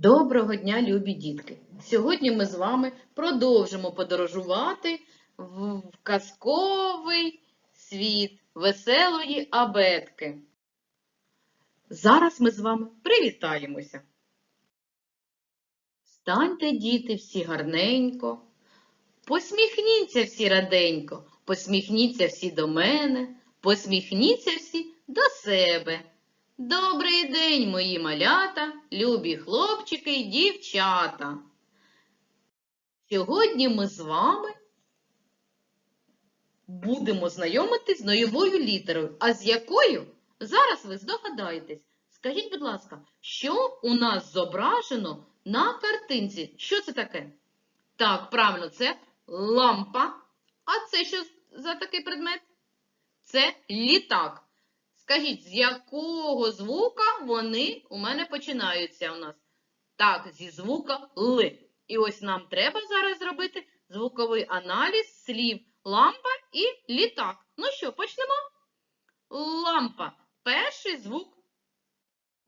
Доброго дня, любі дітки! Сьогодні ми з вами продовжимо подорожувати в казковий світ веселої абетки. Зараз ми з вами привітаємося. Станьте, діти, всі гарненько, посміхніться всі раденько, посміхніться всі до мене, посміхніться всі до себе. Добрий день, мої малята, любі хлопчики й дівчата. Сьогодні ми з вами будемо знайомитись з новою літерою. А з якою? Зараз ви здогадаєтесь. Скажіть, будь ласка, що у нас зображено на картинці? Що це таке? Так, правильно, це лампа. А це що за такий предмет? Це літак. Скажіть, з якого звука вони у мене починаються у нас? Так, зі звука Л. І ось нам треба зараз зробити звуковий аналіз слів лампа і літак. Ну що, почнемо? Лампа. Перший звук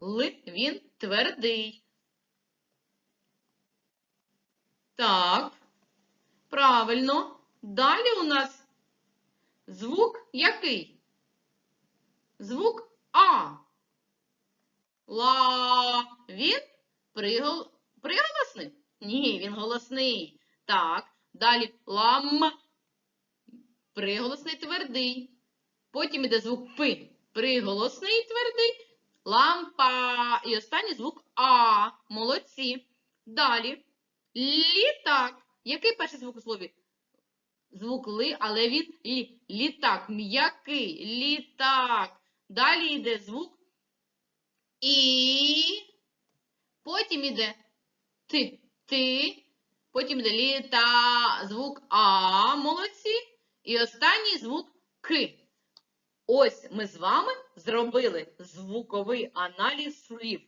Л, він твердий. Так, правильно. Далі у нас звук який? Звук А. Ла. Він пригол... приголосний? Ні, він голосний. Так. Далі лам. Приголосний твердий. Потім іде звук П. Приголосний твердий. Лампа. І останній звук А. Молодці. Далі. Літак. Який перший звук у слові? Звук ли, але він лі. Літак. М'який. Літак. Далі йде звук І. Потім йде Т. Ти. Потім йде літа. Звук А. Молодці. І останній звук К. Ось ми з вами зробили звуковий аналіз слів.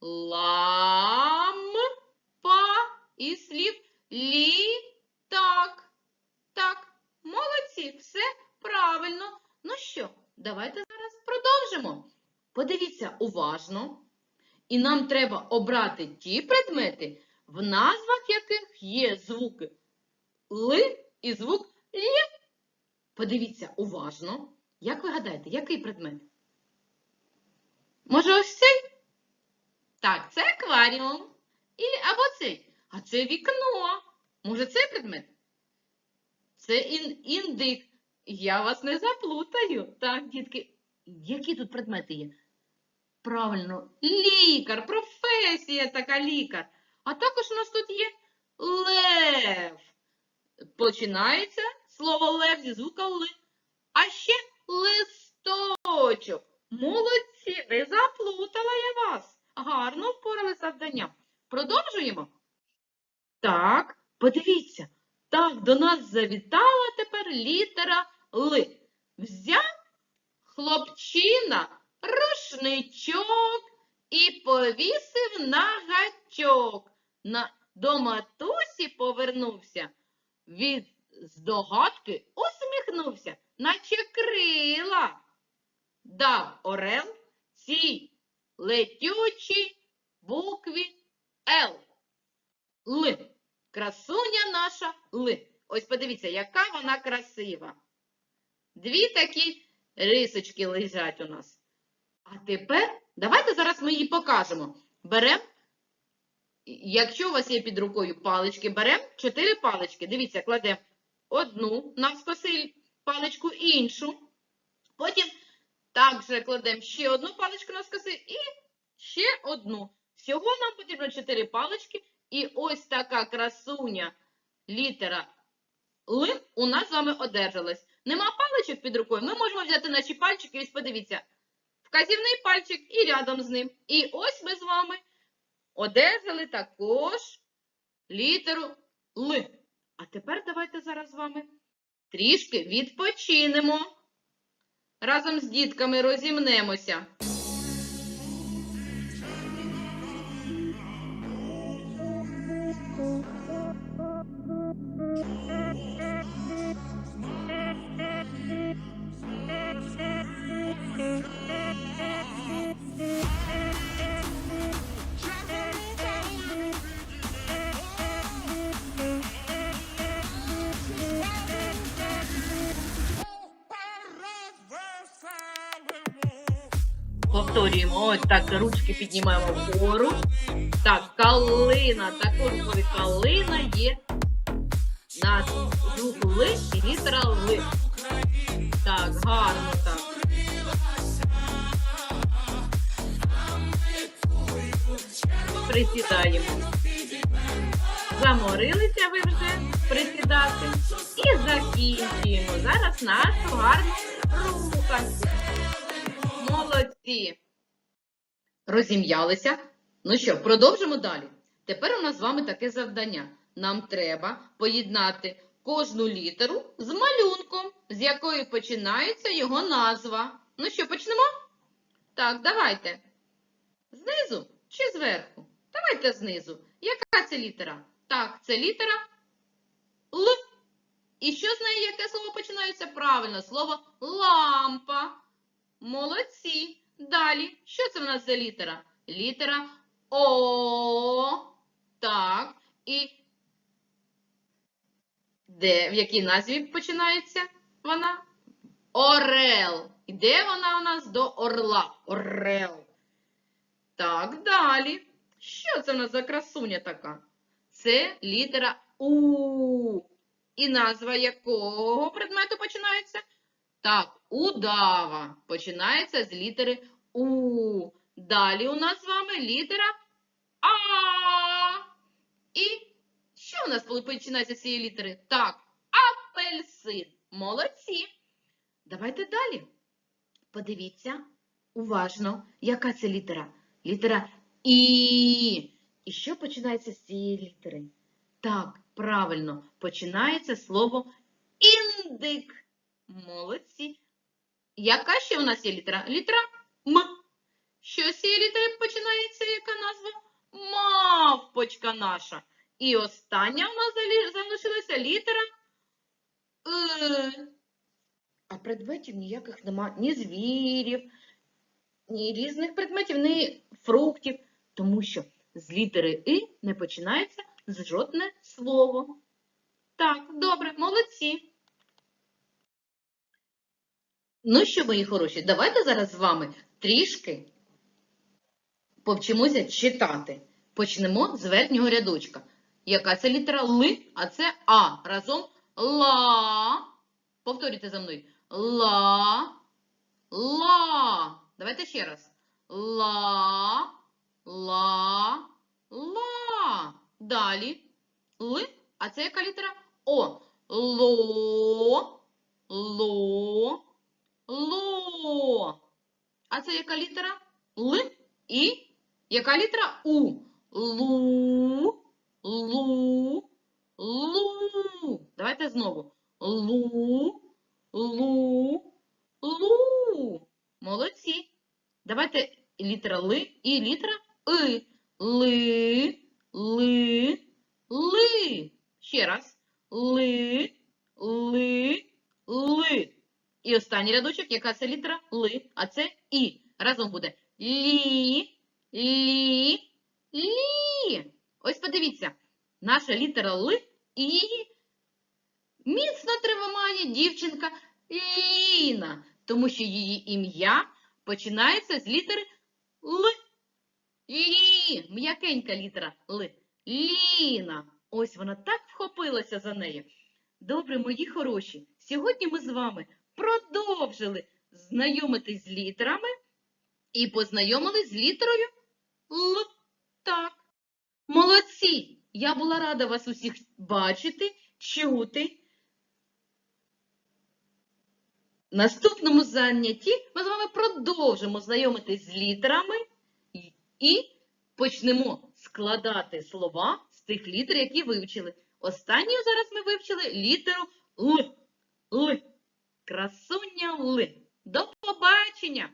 Лампа і слів літак. Так, молодці, все правильно. Ну що, давайте зараз продовжимо. Подивіться уважно. І нам треба обрати ті предмети, в назвах яких є звуки Л і звук Л. Подивіться уважно. Як ви гадаєте, який предмет? Може, ось цей? Так, це акваріум. Або цей. А це вікно. Може, цей предмет? Це ін, індик. Я вас не заплутаю. Так, дітки, які тут предмети є? Правильно, лікар, професія така лікар. А також у нас тут є лев. Починається слово лев зі звука Л. А ще листочок. Молодці, не заплутала я вас. Гарно впорали з завданням. Продовжуємо. Так, подивіться. Так, до нас завітала тепер літера Л. Взяв хлопчина рушничок і повісив на гачок. На, до матусі повернувся. Від здогадки усміхнувся, наче крила. Дав орел цій летючій букві Л. Л. Красуня наша Л. Ось подивіться, яка вона красива. Дві такі рисочки лежать у нас. А тепер давайте зараз ми її покажемо. Беремо, якщо у вас є під рукою палички, беремо чотири палички. Дивіться, кладемо одну навскоси паличку іншу. Потім також кладемо ще одну паличку навскоси і ще одну. Всього нам потрібно чотири палички. І ось така красуня літера Л у нас з вами одержалась. Нема паличок під рукою, ми можемо взяти наші пальчики ось подивіться. Вказівний пальчик і рядом з ним. І ось ми з вами одержали також літеру Л. А тепер давайте зараз з вами трішки відпочинемо. Разом з дітками розімнемося. Повторюємо. Ось так, ручки піднімаємо вгору. Так, калина. Також букві калина є на звук Ли і літера Ли. Так, гарно так. Присідаємо. Заморилися ви вже присідати. І закінчуємо. Зараз нашу гарну руханку. Молодці. Розім'ялися. Ну що, продовжимо далі. Тепер у нас з вами таке завдання. Нам треба поєднати кожну літеру з малюнком, з якої починається його назва. Ну що, почнемо? Так, давайте. Знизу чи зверху? Давайте знизу. Яка це літера? Так, це літера Л. І що з нею яке слово починається? Правильно, слово лампа. Молодці. Далі. Що це в нас за літера? Літера О. Так. І де, в якій назві починається вона? Орел. І де вона у нас до орла? Орел. Так, далі. Що це в нас за красуня така? Це літера У. І назва якого предмету починається? Так, удава. Починається з літери У. Далі у нас з вами літера А. І що у нас починається з цієї літери? Так, апельсин. Молодці. Давайте далі. Подивіться уважно, яка це літера? Літера І. І що починається з цієї літери? Так, правильно, починається слово індик. Молодці. Яка ще у нас є літера? Літера М. Що з цієї літери починається, яка назва? Мавпочка наша. І остання у нас залишилася літера Е. А предметів ніяких нема, ні звірів, ні різних предметів, ні фруктів, тому що з літери И не починається жодне слово. Так, добре, молодці. Ну що, мої хороші, давайте зараз з вами трішки повчимося читати. Почнемо з верхнього рядочка. Яка це літера Л, а це А. Разом ла. Повторюйте за мною. Ла. Ла. Давайте ще раз. Ла. Ла. Ла. Далі. Л. А це яка літера? О. Ло. Ло. Ло. А це яка літера? Л. І яка літера? У. Лу. Лу. Лу. Давайте знову. Лу. Лу. Лу. Молодці. Давайте літера Л і літера И. Ли. Ли. Ли. Ще раз. Ли. Ли. Ли. І останній рядочок, яка це літера Ли, а це І. Разом буде лі, лі, лі. Ось подивіться, наша літера Л і міцно тримає дівчинка Ліна, тому що її ім'я починається з літери Л. Лі, м'якенька літера Л. Ліна. Ось вона так вхопилася за нею. Добре, мої хороші, сьогодні ми з вами продовжили знайомитись з літерами і познайомились з літерою Л. Так. Молодці! Я була рада вас усіх бачити, чути. Наступному занятті ми з вами продовжимо знайомитись з літерами і- почнемо складати слова з тих літер, які вивчили. Останньою зараз ми вивчили літеру Л. Л. Красуня Л. До побачення!